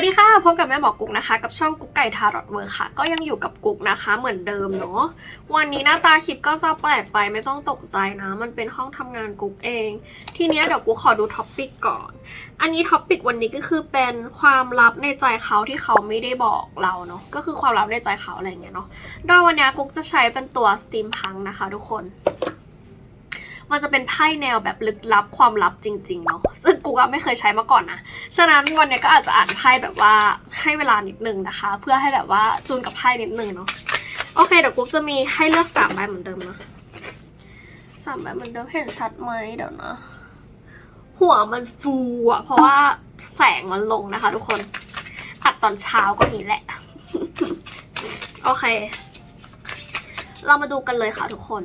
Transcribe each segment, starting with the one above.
วัสดีค่ะ พบกับแม่หมอกุ๊กนะคะ กับช่องกุ๊กไก่ทารอตเวอร์ค่ะ ก็ยังอยู่กับกุ๊กนะคะเหมือนเดิมเนาะ วันนี้หน้าตาคลิปก็จะแปลกไปไม่ต้องตกใจนะ มันเป็นห้องทำงานกุ๊กเอง ทีเนี้ยเดี๋ยวกุ๊กขอดูท็อปปิกก่อน อันนี้ท็อปปิกวันนี้ก็คือเป็นความลับในใจเขาที่เขาไม่ได้บอกเราเนาะ ก็คือความลับในใจเขาอะไรเงี้ยเนาะ โดยวันนี้กุ๊กจะใช้เป็นตัวสตีมพังนะคะ ทุกคน มันจะเป็นไพ่แนวแบบลึกลับความลับจริงๆเนาะซึ่งกูก็ไม่เคยใช้มาก่อนนะ ฉะนั้นวันนี้ก็อาจจะอ่านไพ่แบบว่าให้เวลานิดนึงนะคะ เพื่อให้แบบว่าจูนกับไพ่นิดนึงเนาะโอเคเดี๋ยวกุ๊กจะมีให้เลือกสามใบเหมือนเดิมนะสามใบเหมือนเดิมเห็นชัดไหมเดี๋ยวนะหัวมันฟูอะเพราะว่าแสงมันลงนะคะ ทุกคนอัดตอนเช้าก็นี้แหละ โอเค เรามาดูกันเลยค่ะทุกคน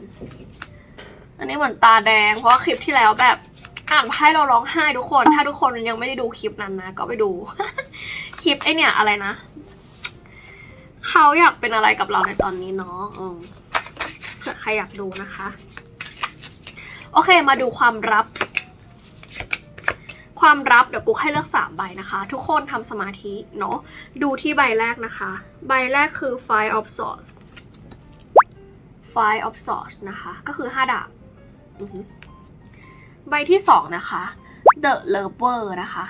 อันนี้เหมือนตาแดง เพราะว่าคลิปที่แล้วแบบอ่านไพ่เราร้องไห้ทุกคน ถ้าทุกคนยังไม่ได้ดูคลิปนั้นนะ ก็ไปดู คลิปไอเนี่ยอะไรนะ เขาอยากเป็นอะไรกับเราในตอนนี้เนาะเออเผื่อใครอยากดูนะคะ โอเคมาดูความลับ ความลับเดี๋ยวกูให้เลือกสามใบนะคะ ทุกคนทำสมาธิเนาะดูที่ใบแรกนะคะ ใบแรกคือ Five of Swords Five of Swords นะคะ ก็คือห้าดาบ ใบที่สองนะคะ The Lover นะคะ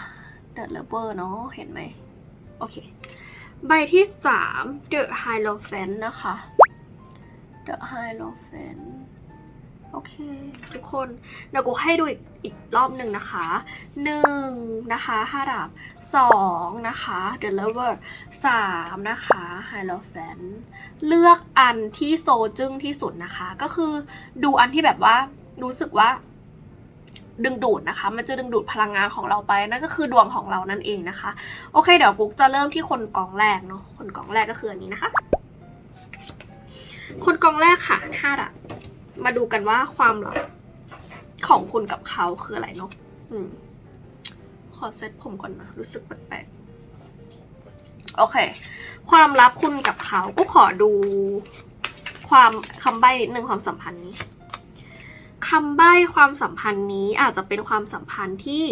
The Lover เนาะเห็นไหมโอเค ใบที่สาม The Hierophant นะคะ The Hierophant โอเค ทุกคนเดี๋ยวกูให้ดูอีกอีกรอบหนึ่งนะคะหนึ่งนะคะห้าดาบสองนะคะ The Lover สามนะคะ Hierophant เลือกอันที่โซจึ้งที่สุดนะคะ ก็คือดูอันที่แบบว่า รู้สึกว่า ดึงดูดนะคะ มันจะดึงดูดพลังงานของเราไป นั่นก็คือดวงของเรานั่นเองนะคะ โอเค เดี๋ยวกุ๊กจะเริ่มที่คนกองแรกเนาะ คนกองแรกก็คืออันนี้นะคะ คนกองแรกค่ะห้าดาบมาดูกันว่าความลับของคุณกับเขาคืออะไรเนาะอืม ขอเซตผมก่อนนะ รู้สึกแปลกๆ โอเค ความลับคุณกับเขาก็ขอดูความคำใบ้นิดนึงความสัมพันธ์นี้ คำใบ้ความสัมพันธ์นี้อาจจะเป็นความสัมพันธ์ที่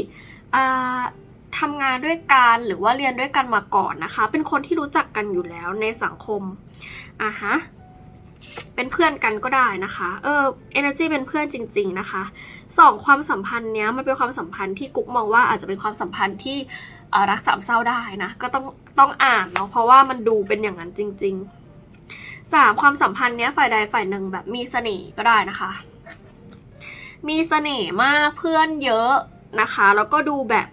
ทำงานด้วยกันหรือว่าเรียนด้วยกันมาก่อนนะคะ เป็นคนที่รู้จักกันอยู่แล้วในสังคมอะฮะเป็นเพื่อนกันก็ได้นะคะ เออ energy เป็นเพื่อนจริง ๆนะคะสองความสัมพันธ์เนี้ยมันเป็นความสัมพันธ์ที่กุ๊กมองว่าอาจจะเป็นความสัมพันธ์ที่รักสามเศร้าได้นะ ก็ต้องต้องอ่านเนาะเพราะว่ามันดูเป็นอย่างนั้นจริงๆสามความสัมพันธ์เนี้ยฝ่ายใดฝ่ายหนึ่งแบบมีเสน่ห์ก็ได้นะคะ มีเสน่ห์มากเพื่อนเยอะนะคะ แล้วก็ดูแบบ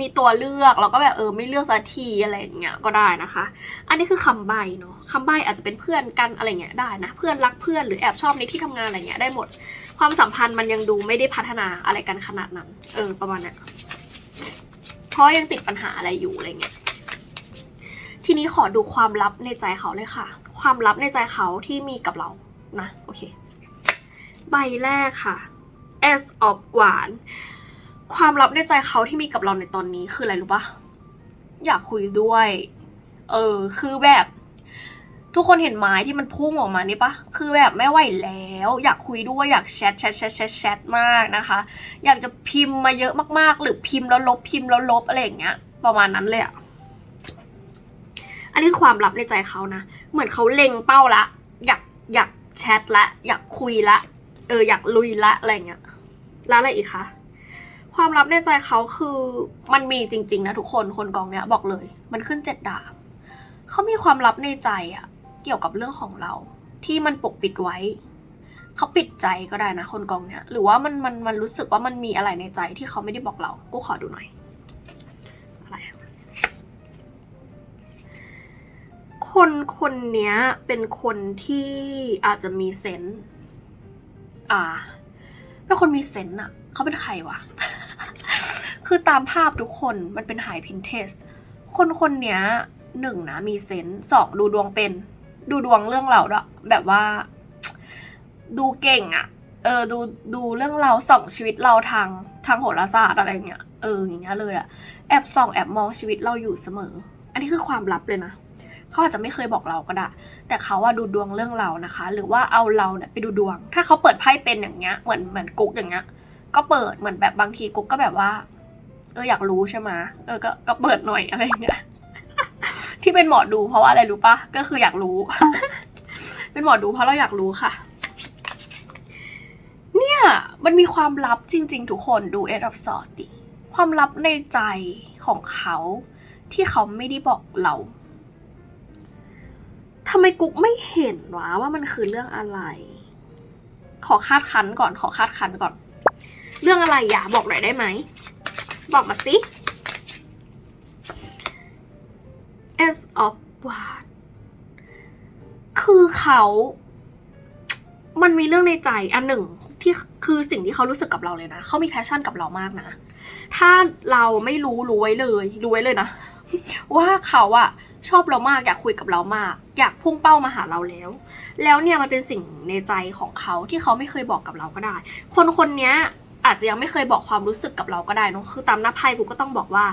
มีตัวเลือกแล้วก็แบบเออไม่เลือกสักทีอะไรอย่างเงี้ยก็ได้นะคะ อันนี้คือคำใบเนาะคำใบอาจจะเป็นเพื่อนกันอะไรเงี้ยได้นะ เพื่อนรักเพื่อนหรือแอบชอบในที่ทำงานอะไรเงี้ยได้หมด ความสัมพันธ์มันยังดูไม่ได้พัฒนาอะไรกันขนาดนั้น เออประมาณเนี้ยเพราะยังติดปัญหาอะไรอยู่อะไรเงี้ยทีนี้ขอดูความลับในใจเขาเลยค่ะ ความลับในใจเขาที่มีกับเรานะโอเค ใบแรกค่ะ S of หวาน ความลับในใจเขาที่มีกับเราในตอนนี้คืออะไรรู้ปะอยากคุยด้วย เออ คือแบบ ทุกคนเห็นไม้ที่มันพุ่งออกมานี่ปะคือแบบไม่ไหวแล้ว อยากคุยด้วยอยากแชทแชทแชทแชทแชทมากนะคะ อยากจะพิมพ์มาเยอะมากๆ หรือพิมพ์แล้วลบพิมพ์แล้วลบอะไรอย่างเงี้ย ประมาณนั้นเลยอะอันนี้คือความลับในใจเขานะ เหมือนเขาเล็งเป้าละ อยากอยากแชทละ อยากคุยละ เอออยากลุยละอะไรเงี้ย แล้วอะไรอีกคะความลับในใจเขาคือมันมีจริง ๆ นะทุกคนคนกองเนี้ยบอกเลย มันขึ้นเจ็ดดาบเขามีความลับในใจอะเกี่ยวกับเรื่องของเรา ที่มันปกปิดไว้เขาปิดใจก็ได้นะคนกองเนี้ยหรือว่ามันมันมันรู้สึกว่ามันมีอะไรในใจที่เขาไม่ได้บอกเรากูขอดูหน่อยอะไรคนคนเนี้ยเป็นคนที่อาจจะมีเซนส์อ่า เป็นคนมีเซนส์อะเขาเป็นใครวะ คือตามภาพทุกคนมันเป็นหายพินเทส คนคนเนี้ยหนึ่งนะมีเซนส์สองดูดวงเป็น ดูดวงเรื่องเราด้วยแบบว่า ดูเก่งอะเออดูดูเรื่องเราส่องชีวิตเราทางทางโหราศาสตร์อะไรเงี้ยเอออย่างเงี้ยเลยอะแอบส่องแอบมองชีวิตเราอยู่เสมอ อันนี้คือความลับเลยนะ เขาอาจจะไม่เคยบอกเราก็ได้ แต่เขาว่าดูดวงเรื่องเรานะคะ หรือว่าเอาเราเนี่ยไปดูดวง ถ้าเขาเปิดไพ่เป็นอย่างเงี้ย เหมือนเหมือนกุ๊กอย่างเงี้ย ก็เปิดเหมือนแบบบางทีกุ๊กก็แบบว่า เอออยากรู้ใช่ไหมเออก็ก็เปิดหน่อยอะไรเงี้ย ที่เป็นหมอดูเพราะว่าอะไรรู้ปะก็คืออยากรู้ เป็นหมอดูเพราะเราอยากรู้ค่ะ เนี่ยมันมีความลับจริง ๆ ทุกคนดู Eight of s w o r d ดิความลับในใจของเขาที่เขาไม่ได้บอกเราำไมกุ๊กไม่เห็นวะว่ามันคือเรื่องอะไร ขอคาดคันก่อน ขอคาดคันก่อน เรื่องอะไรอย่าบอกหน่อยได้ไหม บอกมาสิ S of Wands คือเขา มันมีเรื่องในใจอันหนึ่งที่คือสิ่งที่เขารู้สึกกับเราเลยนะ เขามีแพชชั่นกับเรามากนะ ถ้าเราไม่รู้รู้ไว้เลย รู้ไว้เลยนะ ว่าเขาอะ ชอบเรามากอยากคุยกับเรามาก อยากพุ่งเป้ามาหาเราแล้ว แล้วเนี่ยมันเป็นสิ่งในใจของเขาที่เขาไม่เคยบอกกับเราก็ได้ คนคนเนี้ยอาจจะยังไม่เคยบอกความรู้สึกกับเราก็ได้นอะคือตามหน้าไพ่กูก็ต้องบอกว่า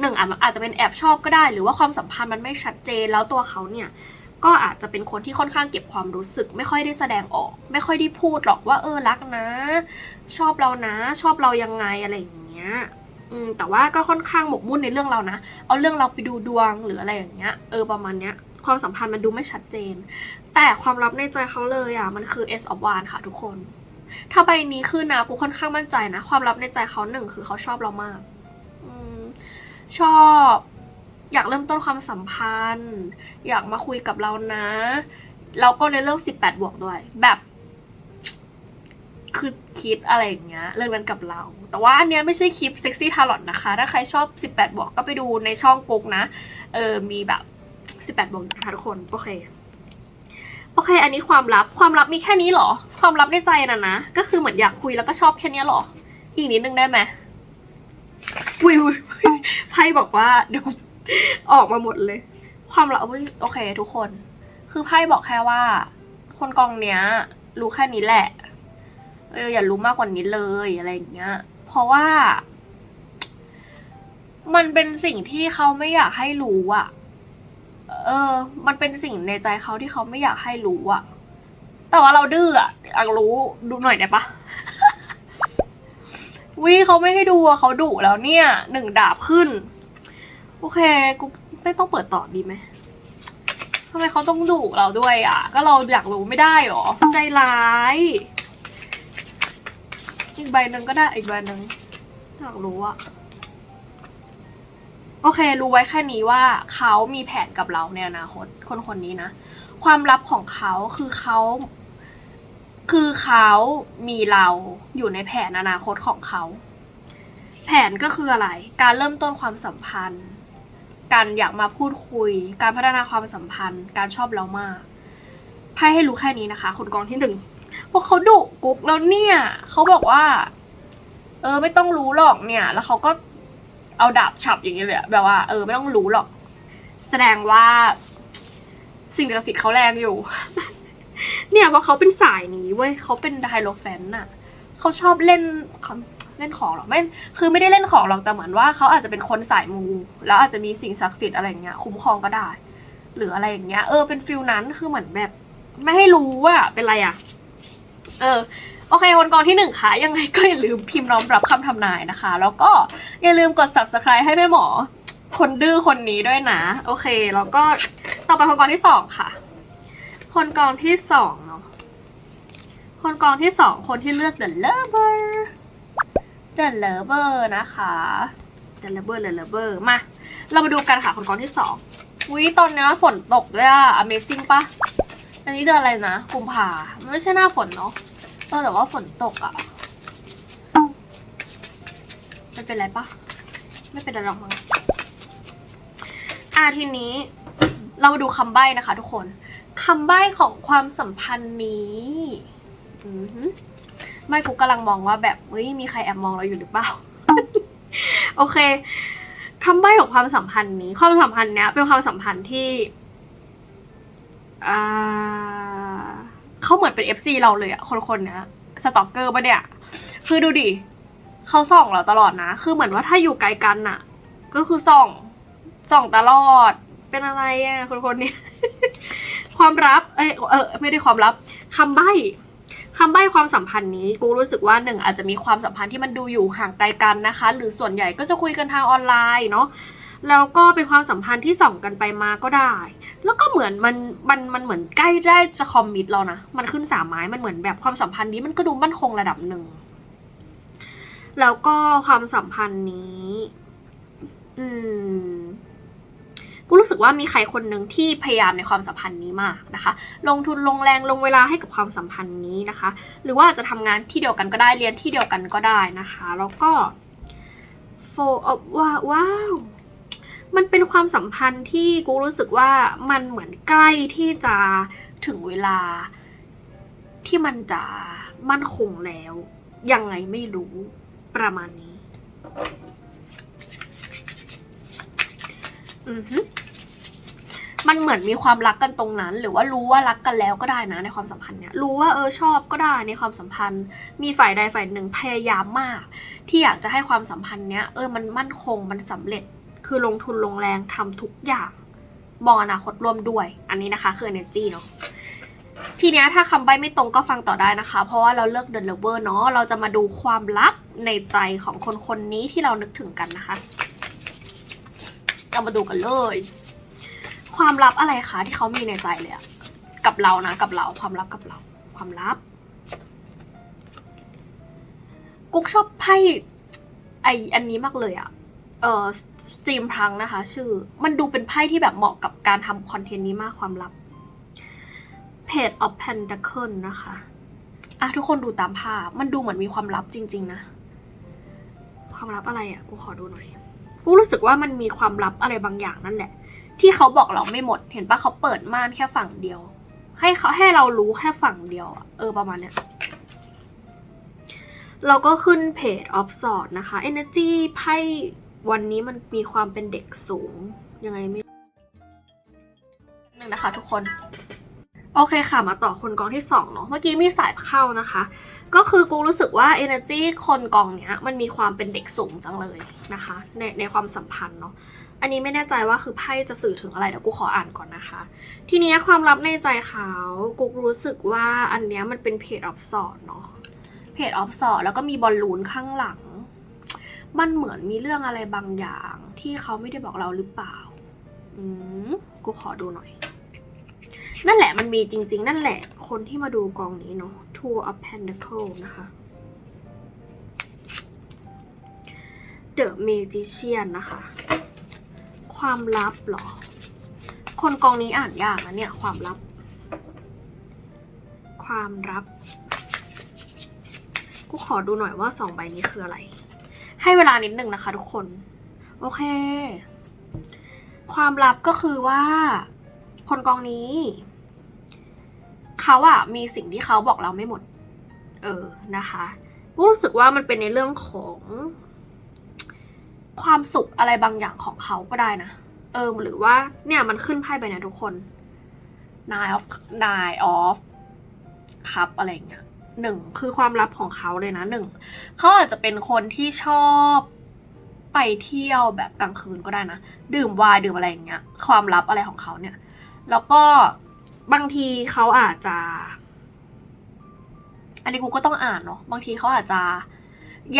หนึ่งอาจอาจจะเป็นแอบชอบก็ได้ หรือว่าความสัมพันธ์มันไม่ชัดเจนแล้วตัวเขาเนี่ยก็อาจจะเป็นคนที่ค่อนข้างเก็บความรู้สึก ไม่ค่อยได้แสดงออก ไม่ค่อยได้พูดหรอกว่าเออรักนะ ชอบเรานะ ชอบเรายังไงอะไรอย่างเงี้ย อืมแต่ว่าก็ค่อนข้างหมกมุ่นในเรื่องเรานะ เอาเรื่องเราไปดูดวงหรืออะไรอย่างเงี้ย เออประมาณเนี้ย ความสัมพันธ์มันดูไม่ชัดเจน แต่ความลับในใจเขาเลยอะ มันคือ S of w a n d ค่ะทุกคน ถ้าใบนี้ขึ้นนะกูค่อนข้างมั่นใจนะ ความลับในใจเขาหนึ่งคือเขาชอบเรามากอมชอบ อยากเริ่มต้นความสัมพันธ์ อยากมาคุยกับเรานะ แล้วก็ในเรื่อง 18 บวกด้วย แบบ คือคิดอะไรอย่างเงี้ยเรื่องนั้นกับเรา แต่ว่าอันเนี้ยไม่ใช่คลิปเซ็กซี่ทาร์ลอตนะคะ ถ้าใครชอบ 18 บวกก็ไปดูในช่องกุ๊กนะ เออ มีแบบ 18 บวกนะคะทุกคน โอเค โอเค อันนี้ความลับ ความลับมีแค่นี้เหรอ ความลับในใจน่ะนะ ก็คือเหมือนอยากคุยแล้วก็ชอบแค่นี้เหรอ อีกนิดนึงได้ไหมวิวไพ่บอกว่าเดี๋ยวออกมาหมดเลย ความลับโอเค ทุกคน คือไพ่บอกแค่ว่า คนกองเนี้ย รู้แค่นี้แหละ เอออย่ารู้มากกว่านี้เลยอะไรอย่างเงี้ย เพราะว่า มันเป็นสิ่งที่เขาไม่อยากให้รู้อะเออ มันเป็นสิ่งในใจเขาที่เขาไม่อยากให้รู้อะแต่ว่าเราดื้ออะอยากรู้ดูหน่อยได้ปะวิเขาไม่ให้ดูอะเขาดุแล้วเนี่ยหนึ่งดาบขึ้น โอเคกูไม่ต้องเปิดต่อดีไหมทำไมเขาต้องดุเราด้วยอะ ก็เราอยากรู้ไม่ได้หรอ ใจร้าย อีกใบหนึ่งก็ได้อีกใบหนึ่งอยากรู้อะโอเค รู้ไว้แค่นี้ว่าเขามีแผนกับเราในอนาคตคนคนนี้นะ ความลับของเขาคือเขาคือเขามีเราอยู่ในแผนอนาคตของเขา แผนก็คืออะไร การเริ่มต้นความสัมพันธ์ การอยากมาพูดคุย การพัฒนาความสัมพันธ์ การชอบเรามากไพ่ให้รู้แค่นี้นะคะคนกองที่หนึ่ง พวกเขาดุกุ๊กแล้วเนี่ยเขาบอกว่า เออ ไม่ต้องรู้หรอกเนี่ย แล้วเขาก็เอาดาบฉับอย่างนี้เลยแบบว่าเออไม่ต้องรู้หรอก แสดงว่า สิ่งศักดิ์สิทธิ์เขาแรงอยู่ เนี่ยเพราะเขาเป็นสายนี้เว้ยเขาเป็นไดโลแฟนน่ะเขาชอบเล่นเขาเล่นของหรอไม่คือไม่ได้เล่นของหรอกแต่เหมือนว่าเขาอาจจะเป็นคนสายมู แล้วอาจจะมีสิ่งศักดิ์สิทธิ์อะไรอย่างเงี้ยคุ้มครองก็ได้ หรืออะไรอย่างเงี้ย เออเป็นฟิลนั้นคือเหมือนแบบ ไม่ให้รู้ว่าเป็นอะไรอะ เออโอเควันกองที่หนึ่งค่ะ ยังไงก็อย่าลืมพิมพ์น้อมรับคำทำนายนะคะ แล้วก็อย่าลืมกด subscribe ให้แม่หมอ คนดื้อคนนี้ด้วยนะ โอเค แล้วก็ต่อไปคนกองที่สองค่ะ คนกองที่สองเนาะคนกองที่สองคนที่เลือก the lover the lover นะคะ the lover the lover มา เรามาดูกันค่ะคนกองที่สองวิตอนเนี้ฝนตกด้วยอะ amazing ปะ อันนี้เดือนอะไรนะกุมภามันไม่ใช่หน้าฝนเนาะเออแต่ว่าฝนตกอะ่ะมันเป็นไรปะไม่เป็นไรหรอกมั้งอะทีนี้เรามาดูคำใบ้นะคะทุกคนคำใบ้ของความสัมพันธ์นี้ไม่กูกำลังมองว่าแบบเฮ้ยมีใครแอบมองเราอยู่หรือเปล่า โอเคคำใบ้ของความสัมพันธ์นี้ ความสัมพันธ์เนี้ยเป็นความสัมพันธ์ที่ อ่าเขาเหมือนเป็น FC เราเลยอะคนคนๆเนี้ยสตอกเกอร์ปะเนี่ย คือดูดิเขาส่องเราตลอดนะ คือเหมือนว่าถ้าอยู่ไกลกันน่ะก็คือส่องส่องตลอด เป็นอะไรอะคนคนๆนี้ ความลับ เอ้ยเออไม่ได้ความลับคำใบ้คำใบ้ความสัมพันธ์นี้กูรู้สึกว่าหนึ่งอาจจะมีความสัมพันธ์ที่มันดูอยู่ห่างไกลกันนะคะ หรือส่วนใหญ่ก็จะคุยกันทางออนไลน์เนาะ แล้วก็เป็นความสัมพันธ์ที่ส่องกันไปมาก็ได้ แล้วก็เหมือนมันมันมันเหมือนใกล้ได้จะคอมมิตแล้วนะ มันขึ้นสามไม้มันเหมือนแบบความสัมพันธ์นี้มันก็ดูมั่นคงระดับหนึ่ง แล้วก็ความสัมพันธ์นี้ อืมกูรู้สึกว่ามีใครคนหนึ่งที่พยายามในความสัมพันธ์นี้มากนะคะ ลงทุนลงแรงลงเวลาให้กับความสัมพันธ์นี้นะคะ หรือว่าจะทำงานที่เดียวกันก็ได้เรียนที่เดียวกันก็ได้นะคะ แล้วก็ for of ว่าว้าว มันเป็นความสัมพันธ์ที่กูรู้สึกว่ามันเหมือนใกล้ที่จะถึงเวลา ที่มันจะมั่นคงแล้ว ยังไงไม่รู้ประมาณนี้ อือฮึมันเหมือนมีความรักกันตรงนั้น หรือว่ารู้ว่ารักกันแล้วก็ได้นะในความสัมพันธ์เนี่ยรู้ว่าเออชอบก็ได้ในความสัมพันธ์ มีฝ่ายใดฝ่ายหนึ่งพยายามมาก ที่อยากจะให้ความสัมพันธ์เนี้ยเออมันมั่นคงมันสำเร็จ คือลงทุนลงแรงทำทุกอย่างมองอนาคตร่วมด้วย อันนี้นะคะคือ energy เนาะทีเนี้ยถ้าคำใบ้ไม่ตรงก็ฟังต่อได้นะคะ เพราะว่าเราเลือก The Lover เนาะเราจะมาดูความลับในใจของคนคนนี้ที่เรานึกถึงกันนะคะเรามาดูกันเลย ความลับอะไรคะที่เขามีในใจเลยอะกับเรานะ กับเราความลับกับเรา ความลับ กุ๊กชอบไพ่ไออันนี้มากเลยอะ เอ่อสตรีมพังนะคะ ชื่อมันดูเป็นไพ่ที่แบบเหมาะกับการทำคอนเทนต์นี้มากความลับ Page of Pentacle นะคะอะทุกคนดูตามภาพ มันดูเหมือนมีความลับจริง ๆ นะ ความลับอะไรอะ กูขอดูหน่อย กูรู้สึกว่ามันมีความลับอะไรบางอย่างนั่นแหละ ที่เขาบอกเราไม่หมด เห็นปะเขาเปิดม่านแค่ฝั่งเดียว ให้เขาให้เรารู้แค่ฝั่งเดียว เออประมาณเนี้ยเราก็ขึ้นเพจ of s o r t นะคะ energy ไพ่ วันนี้มันมีความเป็นเด็กสูง ยังไงไม่หนึ่งนะคะทุกคน โอเคค่ะ มาต่อคนกองที่สองเนาะเมื่อกี้มีสายเข้านะคะ ก็คือกูรู้สึกว่า energy คนกองเนี้ยมันมีความเป็นเด็กสูงจังเลยนะคะ ในในความสัมพันธ์เนาะอันนี้ไม่แน่ใจว่าคือไพ่จะสื่อถึงอะไรเดี๋ยวกูขออ่านก่อนนะคะ ทีนี้ความลับในใจเขากูรู้สึกว่าอันเนี้ยมันเป็นเพจออฟสอดเนาะเพจออฟสอดแล้วก็มีบอลลูนข้างหลัง มันเหมือนมีเรื่องอะไรบางอย่างที่เขาไม่ได้บอกเราหรือเปล่า อืมกูขอดูหน่อย นั่นแหละมันมีจริง ๆ นั่นแหละ คนที่มาดูกองนี้เนาะ Two of Pentacle นะคะ The Magician นะคะ ความลับหรอ คนกองนี้อ่านยากนะเนี่ย ความลับ ความลับ กูขอดูหน่อยว่าสองใบนี้คืออะไร ให้เวลานิดหนึ่งนะคะทุกคน โอเค ความลับก็คือว่า คนกองนี้ เขาอะมีสิ่งที่เขาบอกเราไม่หมด เออนะคะรู้สึกว่ามันเป็นในเรื่องของ ความสุขอะไรบางอย่างของเขาก็ได้นะ เออ หรือว่าเนี่ยมันขึ้นไพ่ไปนะทุกคน nine of nine of cup อะไรอย่างเงี้ย หนึ่งคือความลับของเขาเลยนะหนึ่งเขาอาจจะเป็นคนที่ชอบไปเที่ยวแบบกลางคืนก็ได้นะ ดื่มวน์ดื่มอะไรอย่างเงี้ย ความลับอะไรของเขาเนี่ย แล้วก็บางทีเขาอาจจะ อันนี้กูก็ต้องอ่านเนาะบางทีเขาอาจจะ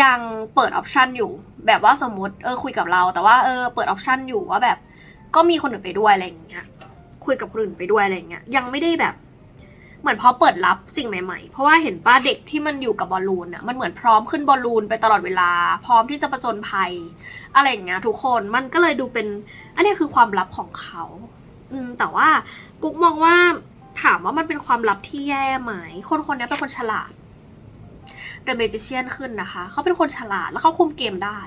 ยังเปิดออปชันอยู่ แบบว่าสมมติเออคุยกับเรา แต่ว่าเออเปิดออปชันอยู่ว่าแบบ ก็มีคนอื่นไปด้วยอะไรอย่างเงี้ยคุยกับคนอื่นไปด้วยอะไรอย่างเงี้ยยังไม่ได้แบบ เหมือนพอเปิดรับสิ่งใหม่ๆ เพราะว่าเห็นป้าเด็กที่มันอยู่กับบอลลูนอะมันเหมือนพร้อมขึ้นบอลลูนไปตลอดเวลา พร้อมที่จะประจนภัย อะไรอย่างเงี้ยทุกคนมันก็เลยดูเป็น อันนี้คือความลับของเขา อืมแต่ว่ากุ๊กมองว่าถามว่ามันเป็นความลับที่แย่ไหม คนคนนี้เป็นคนฉลาด The Magician ขึ้นนะคะ เขาเป็นคนฉลาดแล้วเขาคุมเกมได้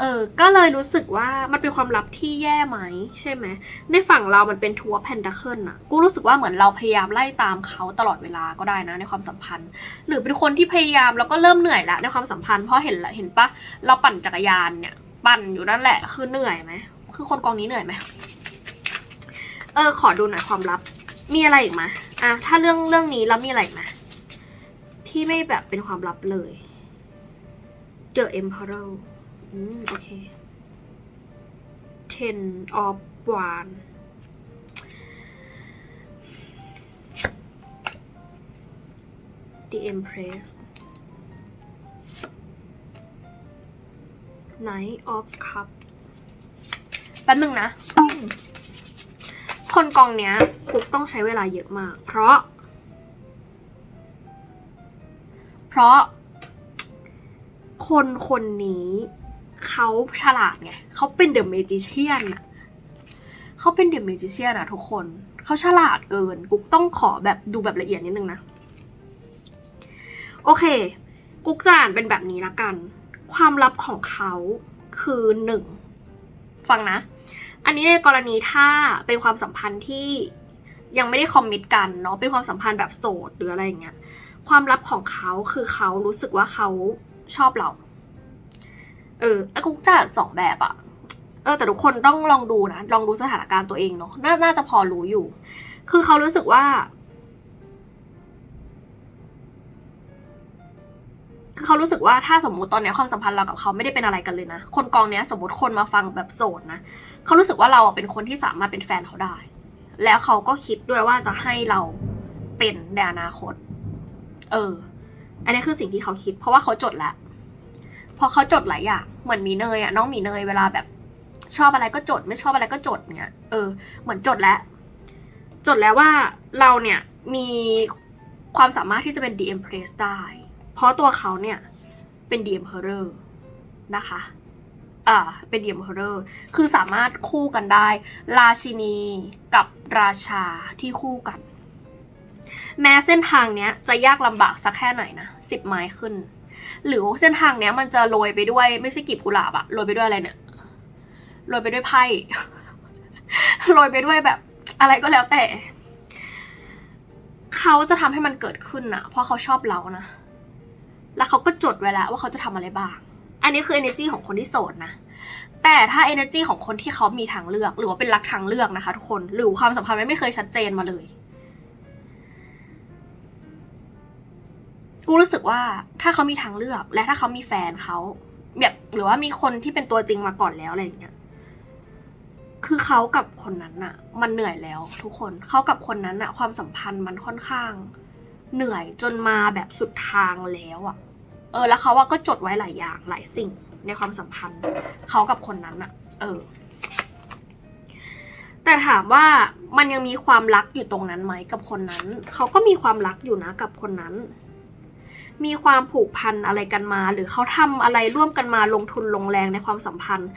เออ ก็เลยรู้สึกว่ามันเป็นความลับที่แย่ไหมใช่ไหม ในฝั่งเรามันเป็นทัวร์แพนดาเคิลน่ะกูรู้สึกว่าเหมือนเราพยายามไล่ตามเขาตลอดเวลาก็ได้นะในความสัมพันธ์ หรือเป็นคนที่พยายามแล้วก็เริ่มเหนื่อยละในความสัมพันธ์เพราะเห็นละเห็นปะเราปั่นจักรยานเนี่ย ปั่นอยู่นั่นแหละคือเหนื่อยไหมคือคนกองนี้เหนื่อยไหมเออ ขอดูหน่อยความลับ มีอะไรอีกไหมอะถ้าเรื่องเรื่องนี้แล้วมีอะไรอีกไหมที่ไม่แบบเป็นความลับเลย The Emperor อืม โอเค Ten of Wands The Empress Knight of Cup แป๊บนึงนะ คนกองเนี้ยกุ๊กต้องใช้เวลาเยอะมาก เพราะ เพราะ คนคนนี้ เขาฉลาดไงเขาเป็นเดอะเมจิเชียนอะเขาเป็นเดอะเมจิเชียนอะทุกคนเขาฉลาดเกินกุ๊กต้องขอแบบดูแบบละเอียดนิดนึงนะ โอเค กุ๊กจะอ่านเป็นแบบนี้ละกัน ความลับของเขาคือหนึ่งฟังนะ อันนี้ในกรณีถ้าเป็นความสัมพันธ์ที่ยังไม่ได้คอมมิตกันเนาะเป็นความสัมพันธ์แบบโสดหรืออะไรอย่างเงี้ยความลับของเขาคือเขารู้สึกว่าเขาชอบเรา เออไอ้กุ๊กจะอ่าสองแบบอะเออแต่ทุกคนต้องลองดูนะ ลองดูสถานการณ์ตัวเองเนาะน่าน่าจะพอรู้อยู่ คือเขารู้สึกว่า คือเขารู้สึกว่าถ้าสมมติตอนนี้ความสัมพันธ์เรากับเขาไม่ได้เป็นอะไรกันเลยนะ คนกองเนี้ยสมมติคนมาฟังแบบโสดนะเขารู้สึกว่าเราเป็นคนที่สามารถเป็นแฟนเขาได้ แล้วเขาก็คิดด้วยว่าจะให้เราเป็นในอนาคต เออ อันนี้คือสิ่งที่เขาคิด เพราะว่าเขาจดแล้ว พอเขาจดหลายอย่างเหมือนมีเนยอะน้องมีเนยเวลาแบบ ชอบอะไรก็จด ไม่ชอบอะไรก็จดเนี่ยเออเหมือนจดแล้ว จดแล้วว่าเราเนี่ยมีความสามารถที่จะเป็น The Empress ได้ เพราะตัวเขาเนี่ยเป็น The Emperor นะคะอ่าเป็น The Emperor คือสามารถคู่กันได้ ราชินีกับราชาที่คู่กัน แม้เส้นทางเนี้ยจะยากลำบากสักแค่ไหนนะ สิบไม้ขึ้น หรือเส้นทางเนี้ยมันจะโรยไปด้วย ไม่ใช่กีบกุหลาบอะโรยไปด้วยอะไรเนี่ยโรยไปด้วยไพ่โรยไปด้วยแบบ อะไรก็แล้วแต่ เขาจะทำให้มันเกิดขึ้นนะเพราะเขาชอบเรานะแล้วเขาก็จดไว้แล้วว่าเขาจะทำอะไรบ้าง อันนี้คือ energy ของคนที่โสดนะแต่ถ้า energy ของคนที่เขามีทางเลือก หรือว่าเป็นรักทางเลือกนะคะ ทุกคน หรือความสัมพันธ์ไม่เคยชัดเจนมาเลย กูรู้สึกว่าถ้าเขามีทางเลือก และถ้าเขามีแฟนเขาแบบหรือว่ามีคนที่เป็นตัวจริงมาก่อนแล้วอะไรอย่างเงี้ยคือเขากับคนนั้นอะมันเหนื่อยแล้ว ทุกคนเขากับคนนั้นอะความสัมพันธ์มันค่อนข้าง เหนื่อยจนมาแบบสุดทางแล้วอะเออ แล้วเขาว่าก็จดไว้หลายอย่างหลายสิ่งในความสัมพันธ์เขากับคนนั้นอะเออ แต่ถามว่ามันยังมีความรักอยู่ตรงนั้นไหมกับคนนั้นเขาก็มีความรักอยู่นะกับคนนั้น มีความผูกพันอะไรกันมา หรือเขาทำอะไรร่วมกันมาลงทุนลงแรงในความสัมพันธ์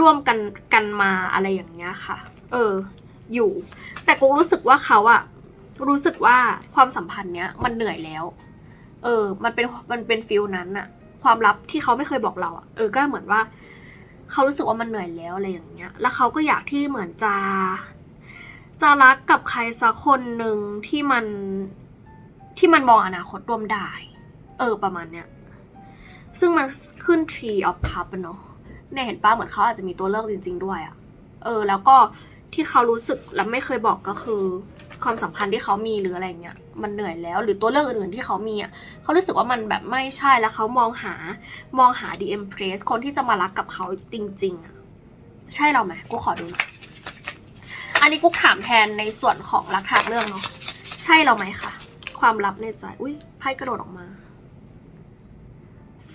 ร่วมกันกันมาอะไรอย่างเงี้ยค่ะ เออ อยู่ แต่กูรู้สึกว่าเขาอะรู้สึกว่าความสัมพันธ์เนี้ยมันเหนื่อยแล้ว เออ มันเป็นมันเป็นฟิลนั้นอะความลับที่เขาไม่เคยบอกเราอะเออก็เหมือนว่า เขารู้สึกว่ามันเหนื่อยแล้วอะไรอย่างเงี้ย แล้วเขาก็อยากที่เหมือนจะจะรักกับใครสักคนหนึ่งที่มันที่มันมองอนาคตร่วมได้ เออประมาณเนี้ย ซึ่งมันขึ้น tree of cup อะเนาะเนี่ยเห็นป้าเหมือนเขาอาจจะมีตัวเลือกจริง ๆ ด้วยอะเออ แล้วก็ที่เขารู้สึกและไม่เคยบอกก็คือ ความสัมพันธ์ที่เขามีหรืออะไรเงี้ยมันเหนื่อยแล้ว หรือตัวเลือกอื่นๆที่เขามีอะเขารู้สึกว่ามันแบบไม่ใช่แล้วเขามองหามองหา the empress คนที่จะมารักกับเขาจริงๆอะใช่เราไหมกูขอดูหน่อยอันนี้กูถามแทนในส่วนของรักทางเรื่องเนาะใช่เราไหมคะความลับในใจอุ้ยไพ่กระโดดออกมา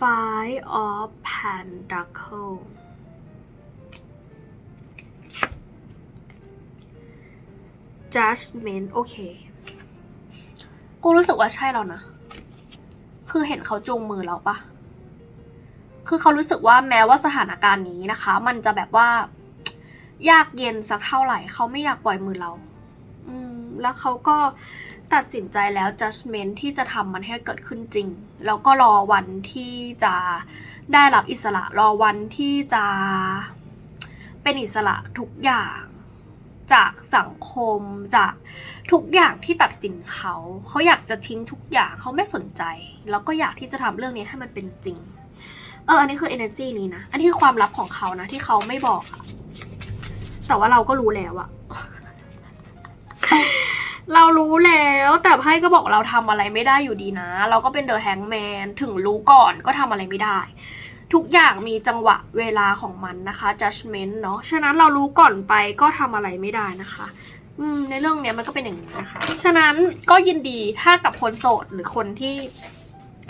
Five of Pentacle Judgment โอเค กูรู้สึกว่าใช่แล้วนะ คือเห็นเขาจูงมือเราปะคือเขารู้สึกว่าแม้ว่าสถานการณ์นี้นะคะ มันจะแบบว่ายากเย็นสักเท่าไหร่ เขาไม่อยากปล่อยมือเรา อืม แล้วเขาก็ ตัดสินใจแล้ว judgment ที่จะทำมันให้เกิดขึ้นจริง แล้วก็รอวันที่จะได้รับอิสระ รอวันที่จะเป็นอิสระทุกอย่าง จากสังคมจากทุกอย่างที่ตัดสินเขา เขาอยากจะทิ้งทุกอย่างเขาไม่สนใจ แล้วก็อยากที่จะทำเรื่องนี้ให้มันเป็นจริง เออ อันนี้คือ energy นี้นะ อันนี้คือความลับของเขานะ ที่เขาไม่บอกอะแต่ว่าเราก็รู้แล้วอะ เรารู้แล้วแต่ไพ่ก็บอกเราทำอะไรไม่ได้อยู่ดีนะ เราก็เป็นเดอะแฮงแมนถึงรู้ก่อนก็ทำอะไรไม่ได้ ทุกอย่างมีจังหวะเวลาของมันนะคะ judgment เนาะฉะนั้นเรารู้ก่อนไปก็ทำอะไรไม่ได้นะคะอืมในเรื่องเนี้ยมันก็เป็นอย่างนี้นะคะ ฉะนั้นก็ยินดีถ้ากับคนโสดหรือคนที่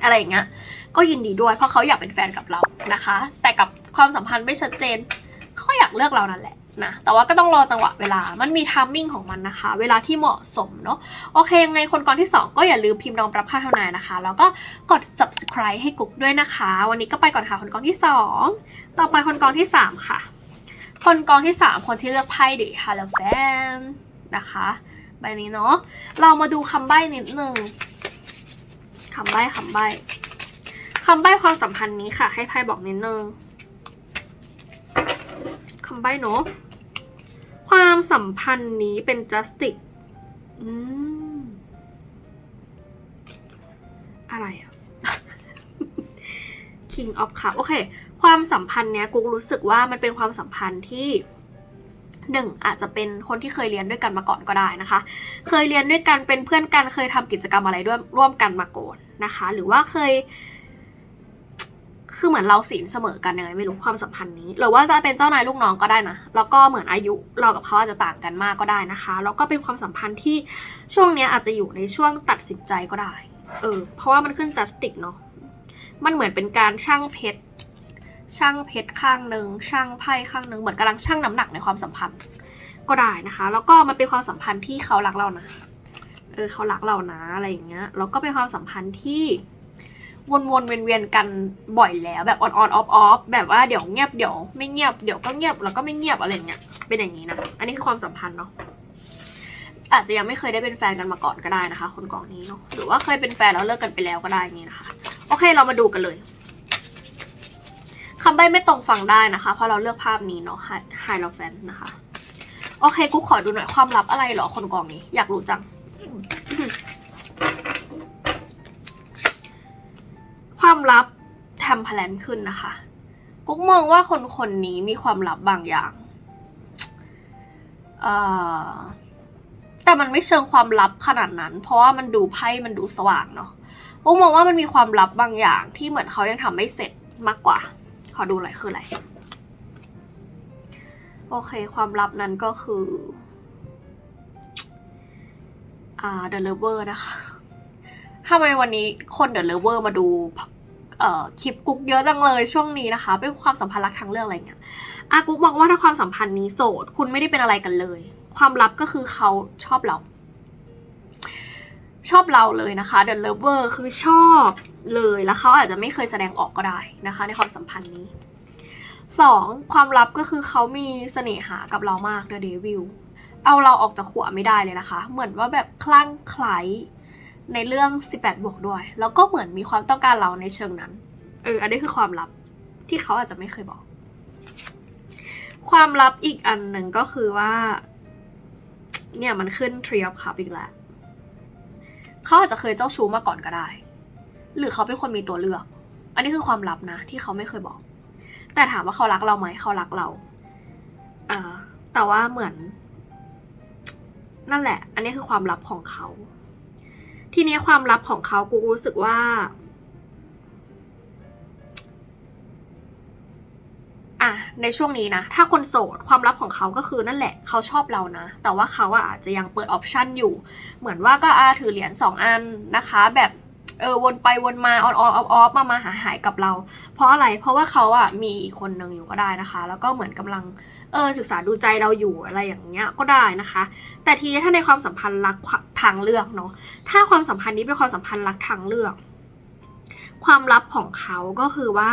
อะไรอย่างเงี้ย ก็ยินดีด้วยเพราะเขาอยากเป็นแฟนกับเรานะคะ แต่กับความสัมพันธ์ไม่ชัดเจนเขาอยากเลือกเรานั่นแหละ นะแต่ว่าก็ต้องรอจังหวะเวลา มันมีทัมมิ่งของมันนะคะ เวลาที่เหมาะสมเนาะ โอเคยังไงคนกองที่ 2 ก็อย่าลืมพิมพ์รองรับค่าเท่านายนะคะ แล้วก็กด subscribe ให้กุ๊กด้วยนะคะ วันนี้ก็ไปก่อนค่ะคนกองที่ 2 ต่อไปคนกองที่ 3 ค่ะ คนกองที่ 3 คนที่เลือกไพ่ดิฮาร์ลแฟนนะคะใบนี้เนาะ เรามาดูคำใบ้นิดนึงคำใบ้คำใบ้คำใบ้ความสัมพันธ์นี้ค่ะ ให้ไพ่บอกนิดนึงำใบ้เนาะความสัมพันธ์นี้เป็น justice อืม อะไรอะ King of Cup โอเค ความสัมพันธ์เนี้ยกูรู้สึกว่ามันเป็นความสัมพันธ์ที่หนึ่งอาจจะเป็นคนที่เคยเรียนด้วยกันมาก่อนก็ได้นะคะ เคยเรียนด้วยกันเป็นเพื่อนกันเคยทำกิจกรรมอะไรด้วยร่วมกันมาก่อนนะคะ หรือว่าเคย คือเหมือนเราศีลเสมอกันยังไงไม่รู้ความสัมพันธ์นี้ หรือว่าจะเป็นเจ้านายลูกน้องก็ได้นะ แล้วก็เหมือนอายุเรากับเขาอาจจะต่างกันมากก็ได้นะคะ แล้วก็เป็นความสัมพันธ์ที่ช่วงนี้อาจจะอยู่ในช่วงตัดสินใจก็ได้ เออ เพราะว่ามันขึ้นจัสติกเนาะ มันเหมือนเป็นการช่างเพชร ช่างเพชรข้างหนึ่งช่างไพ่ข้างหนึ่งเหมือนกำลังช่างน้ำหนักในความสัมพันธ์ก็ได้นะคะ แล้วก็มันเป็นความสัมพันธ์ที่เขารักเรานะ เออเขารักเรานะอะไรอย่างเงี้ย แล้วก็เป็นความสัมพันธ์ที่ วนๆเวียนๆกันบ่อยแล้วแบบออนๆออฟออฟแบบว่าเดี๋ยวเงียบเดี๋ยวไม่เงียบเดี๋ยวก็เงียบแล้วก็ไม่เงียบอะไรเงี้ยเป็นอย่างนี้นะอันนี้คือความสัมพันธ์เนาะอาจจะยังไม่เคยได้เป็นแฟนกันมาก่อนก็ได้นะคะ คนกองนี้เนาะหรือว่าเคยเป็นแฟนแล้วเลิกกันไปแล้วก็ได้อย่างนี้นะคะ โอเคเรามาดูกันเลยคำใบ้ไม่ตรงฟังได้นะคะ เพราะเราเลือกภาพนี้เนาะไฮโลแฟนนะคะ โอเคกูขอดูหน่อยความลับอะไรเหรอคนกองนี้ อยากรู้จัง ความลับแทมพลนขึ้นนะคะกุ๊กมองว่าคนคนนี้มีความลับบางอย่างเอ่อแต่มันไม่เชิงความลับขนาดนั้น เพราะว่ามันดูไพ่มันดูสว่างเนาะกุ๊กมองว่ามันมีความลับบางอย่าง ที่เหมือนเขายังทำไม่เสร็จมากกว่า ขอดูหน่อยคืออะไรโอเค ความลับนั้นก็คือ อ่า The Lover นะคะทำไมวันนี้คนเด e ะเลเวอร์มาดู คลิปกุ๊กเยอะจังเลยช่วงนี้นะคะ เป็นความสัมพันธ์รักทางเรื่องอะไรเงี้ยอากุ๊กบอกว่าถ้าความสัมพันธ์นี้โสดคุณไม่ได้เป็นอะไรกันเลย ความลับก็คือเขาชอบเรา ชอบเราเลยนะคะเด e ะเลเวอร์คือชอบเลยแล้วเขาอาจจะไม่เคยแสดงออกก็ได้นะคะ ในความสัมพันธ์นี้สองความลับก็คือเขามีเสน่หากับเรามากเด e ะเดวิลเอาเราออกจากหัวไม่ได้เลยนะคะ เหมือนว่าแบบคลั่งไคล้ ในเรื่อง 18 บวกด้วย แล้วก็เหมือนมีความต้องการเราในเชิงนั้น เออ อันนี้คือความลับที่เขาอาจจะไม่เคยบอก ความลับอีกอันหนึ่งก็คือว่า เนี่ยมันขึ้น Tree of Cup อีกแล้ว เขาอาจจะเคยเจ้าชู้มาก่อนก็ได้ หรือเขาเป็นคนมีตัวเลือก อันนี้คือความลับนะ ที่เขาไม่เคยบอก แต่ถามว่าเขารักเราไหม เขารักเรา เออแต่ว่าเหมือน นั่นแหละ อันนี้คือความลับของเขา ทีนี้ความลับของเขากูรู้สึกว่าอะในช่วงนี้นะ ถ้าคนโสดความลับของเขาก็คือนั่นแหละเขาชอบเรานะ แต่ว่าเขาอะอาจจะยังเปิดออปชันอยู่ เหมือนว่าก็อาถือเหรียญสองอันนะคะ แบบ เออวนไปวนมาออนออฟออฟออฟมามาหาหายกับเรา เพราะอะไรเพราะว่าเขาอะมีอีกคนหนึ่งอยู่ก็ได้นะคะ แล้วก็เหมือนกำลังเออศึกษาดูใจเราอยู่อะไรอย่างเงี้ยก็ได้นะคะ แต่ทีนี้ถ้าในความสัมพันธ์รักทางเลือกเนาะถ้าความสัมพันธ์นี้เป็นความสัมพันธ์รักทางเลือก ความลับของเขาก็คือว่า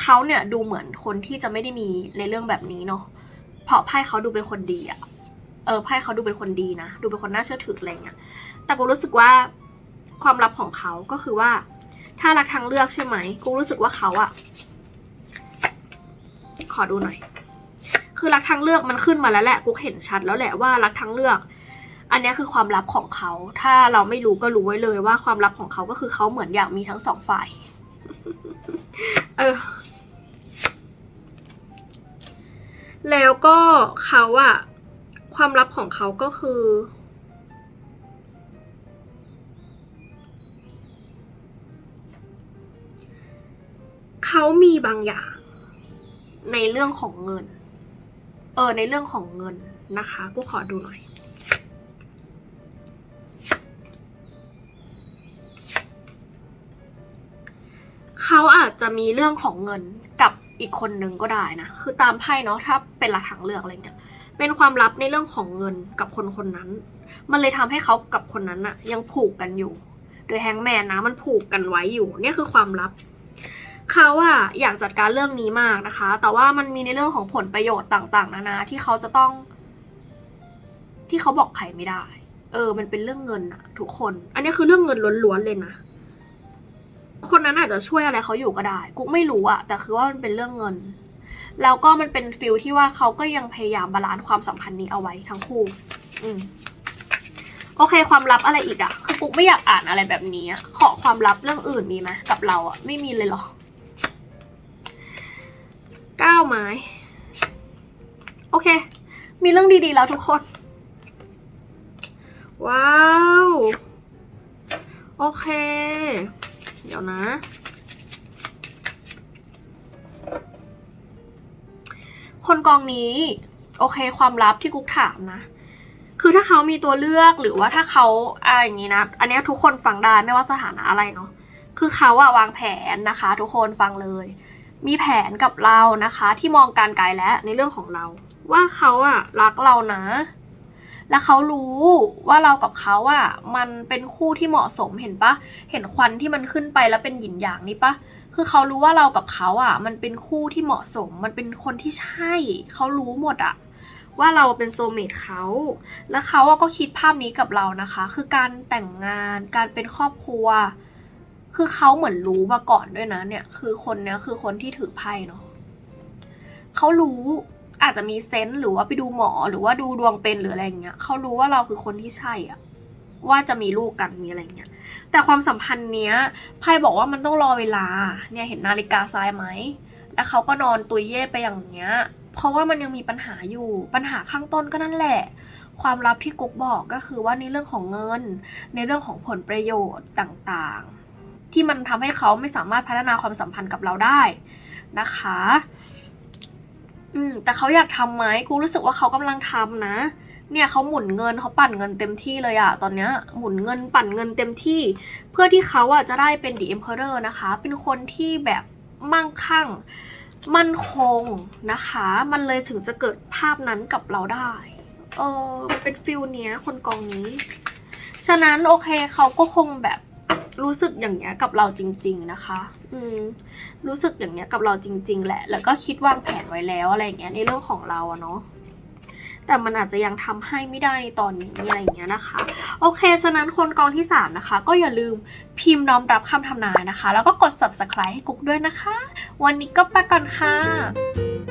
เขาเนี่ยดูเหมือนคนที่จะไม่ได้มีในเรื่องแบบนี้เนาะเพราะไพ่เขาดูเป็นคนดีอะเออไพ่เขาดูเป็นคนดีนะ ดูเป็นคนน่าเชื่อถืออะไรเงี้ยแต่กูรู้สึกว่า ความลับของเขาก็คือว่า ถ้ารักทางเลือกใช่ไหมกูรู้สึกว่าเขาอะขอดูหน่อย คือรักทางเลือกมันขึ้นมาแล้วแหละกูเห็นชัดแล้วแหละว่ารักทางเลือก อันนี้คือความลับของเขา ถ้าเราไม่รู้ก็รู้ไว้เลยว่าความลับของเขาก็คือเขาเหมือนอยากมีทั้งสองฝ่าย เออ แล้วก็เขาอะความลับของเขาก็คือ เขามีบางอย่าง ในเรื่องของเงิน เออ ในเรื่องของเงินนะคะ กูขอดูหน่อย เขาอาจจะมีเรื่องของเงินกับอีกคนนึงก็ได้นะ คือตามไพ่เนาะ ถ้าเป็นลักทางเลือกอะไรเงี้ย เป็นความลับในเรื่องของเงินกับคนคนนั้น มันเลยทำให้เขากับคนนั้นอะยังผูกกันอยู่ โดยแฮงแมนนะ มันผูกกันไว้อยู่ เนี่ยคือความลับ เขาอะอยากจัดการเรื่องนี้มากนะคะ แต่ว่ามันมีในเรื่องของผลประโยชน์ต่าง ๆ นานาที่เขาจะต้อง ที่เขาบอกใครไม่ได้ เออ มันเป็นเรื่องเงินอะทุกคน อันนี้คือเรื่องเงินล้วนๆเลยนะคนนั้นอาจจะช่วยอะไรเขาอยู่ก็ได้ กุ๊กไม่รู้อะแต่คือว่ามันเป็นเรื่องเงิน แล้วก็มันเป็นฟิลที่ว่าเขาก็ยังพยายามบาลานซ์ความสัมพันธ์นี้เอาไว้ทั้งคู่ อืมโอเค ความลับอะไรอีกอะคือกุ๊กไม่อยากอ่านอะไรแบบนี้ขอความลับเรื่องอื่นมีไหมกับเราอะไม่มีเลยหรอาไม้ โอเค มีเรื่องดีๆแล้วทุกคน ว้าว โอเค เดี๋ยวนะ คนกองนี้ โอเค ความลับที่กุ๊กถามนะ คือถ้าเขามีตัวเลือกหรือว่าถ้าเขาอะไรอย่างนี้นะ อันนี้ทุกคนฟังได้ไม่ว่าสถานะอะไรเนาะ คือเขาอะวางแผนนะคะ ทุกคนฟังเลย มีแผนกับเรานะคะ ที่มองการไกลและในเรื่องของเรา ว่าเขาอะรักเรานะ และเขารู้ว่าเรากับเขาอะมันเป็นคู่ที่เหมาะสมเห็นปะเห็นควันที่มันขึ้นไปแล้วเป็นหยินหยางนี่ปะคือเขารู้ว่าเรากับเขาอะมันเป็นคู่ที่เหมาะสม มันเป็นคนที่ใช่ เขารู้หมดอะว่าเราเป็นโซเมตเขา และเขาก็คิดภาพนี้กับเรานะคะ คือการแต่งงาน การเป็นครอบครัว คือเขาเหมือนรู้มาก่อนด้วยนะเนี่ย คือคนเนี้ยคือคนที่ถือไพ่เนาะเขารู้อาจจะมีเซนส์หรือว่าไปดูหมอหรือว่าดูดวงเป็นหรืออะไรอย่างเงี้ยเขารู้ว่าเราคือคนที่ใช่อะว่าจะมีลูกกันมีอะไรเงี้ย แต่ความสัมพันธ์เนี้ยไพ่บอกว่ามันต้องรอเวลา เนี่ยเห็นนาฬิกาทรายไหมแล้วเขาก็นอนตุยเย่ไปอย่างเงี้ย เพราะว่ามันยังมีปัญหาอยู่ ปัญหาข้างต้นก็นั่นแหละ ความลับที่กุ๊กบอกก็คือว่าในเรื่องของเงิน ในเรื่องของผลประโยชน์ต่างๆ ที่มันทำให้เขาไม่สามารถพัฒนาความสัมพันธ์กับเราได้นะคะอืมแต่เขาอยากทำไหมกูรู้สึกว่าเขากำลังทำนะ เนี่ยเขาหมุนเงินเขาปั่นเงินเต็มที่เลยอะตอนเนี้ยหมุนเงินปั่นเงินเต็มที่ เพื่อที่เขาอะจะได้เป็น The Emperor นะคะ เป็นคนที่แบบมั่งคั่ง มั่นคงนะคะ มันเลยถึงจะเกิดภาพนั้นกับเราได้เออมันเป็นฟิลเนี้ยคนกองนี้ ฉะนั้นโอเคเขาก็คงแบบ รู้สึกอย่างเงี้ยกับเราจริง ๆนะคะ อืม รู้สึกอย่างเงี้ยกับเราจริง ๆ แหละ แล้วก็คิดวางแผนไว้แล้วอะไรอย่างเงี้ยในเรื่องของเราอะเนาะแต่มันอาจจะยังทำให้ไม่ได้ในตอนนี้อะไรอย่างเงี้ยนะคะ โอเค ฉะนั้นคนกองที่ 3 นะคะ ก็อย่าลืมพิมพ์น้อมรับคำทำนายนะคะ แล้วก็กด subscribe ให้กุ๊กด้วยนะคะ วันนี้ก็ไปก่อนค่ะ